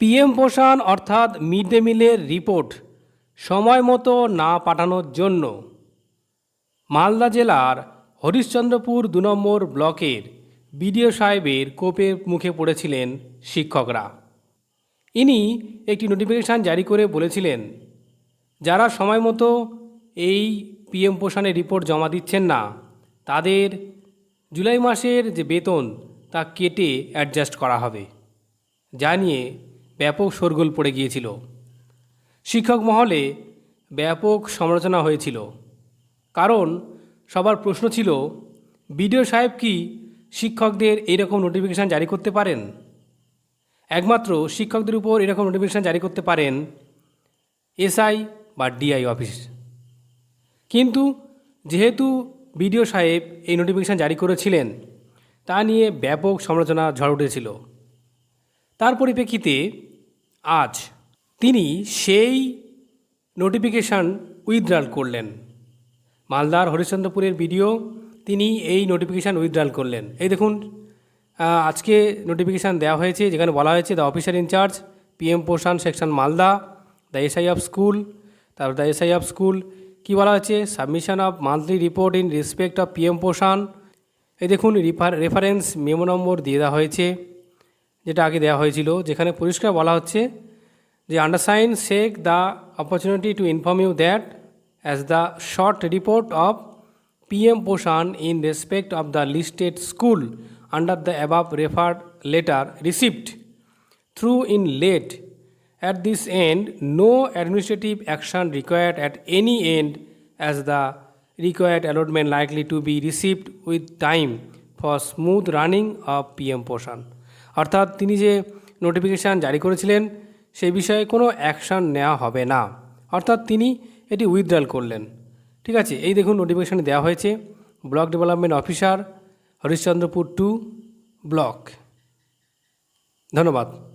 PM পোষণ অর্থাৎ mid day মিলের রিপোর্ট, সময় মতো না পাঠানোর জন্য। মালদা জেলার হরিশ্চন্দ্রপুর দু নম্বর ব্লকের বিডিও সাহেবের কোপের মুখে পড়েছিলেন শিক্ষকরা। ইনি একটি নোটিফিকেশান জারি করে বলেছিলেন, যারা সময় মতো এই পিএম পোষণের রিপোর্ট জমা দিচ্ছেন না, তাদের জুলাই মাসের যে বেতন, তা কেটে অ্যাডজাস্ট করা হবে। যা নিয়ে ব্যাপক শোরগোল পড়ে গিয়েছিল। শিক্ষক মহলে ব্যাপক সমালোচনা হয়েছিল। কারণ সবার প্রশ্ন ছিল, বিডিও সাহেব কি শিক্ষকদের এইরকম নোটিফিকেশান জারি করতে পারেন? একমাত্র শিক্ষকদের উপর এরকম নোটিফিকেশান জারি করতে পারেন এসআই বা ডিআই অফিস। কিন্তু যেহেতু বিডিও সাহেব এই নোটিফিকেশান জারি করেছিলেন, তা নিয়ে ব্যাপক সমালোচনা ঝড় উঠেছিল। তার পরিপ্রেক্ষিতে আজ তিনি সেই নোটিফিকেশান উইথড্রাল করলেন। মালদার হরিশ্চন্দ্রপুরের ভিডিও তিনি এই নোটিফিকেশান উইথড্রাল করলেন। এই দেখুন আজকে নোটিফিকেশান দেওয়া হয়েছে, যেখানে বলা হয়েছে the officer incharge PM Poshan section Malda the SI of school তারপর দ্য এসআই অফ স্কুল কী বলা হয়েছে? Submission of monthly report in respect of PM Poshan এই দেখুন রিফার রেফারেন্স মেমো নম্বর দিয়ে দেওয়া হয়েছে। যেটা আগে দেওয়া হয়েছিল, যেখানে পরিষ্কার বলা হচ্ছে যে undersigned seek the opportunity to inform you that as the short report of PM Poshan in respect of the listed school under the above refer letter received through in late at this end no administrative action required at any end as the required allotment likely to be received with time for smooth running of P M Poshan অর্থাৎ তিনি যে notification জারি করেছিলেন, সেই বিষয়ে কোনো action নেওয়া হবে না। অর্থাৎ তিনি এটি উইথড্রল করলেন। ঠিক আছে? এই দেখুন নোটিফিকেশান দেওয়া হয়েছে। Block development officer Harishchandrapur two block ধন্যবাদ।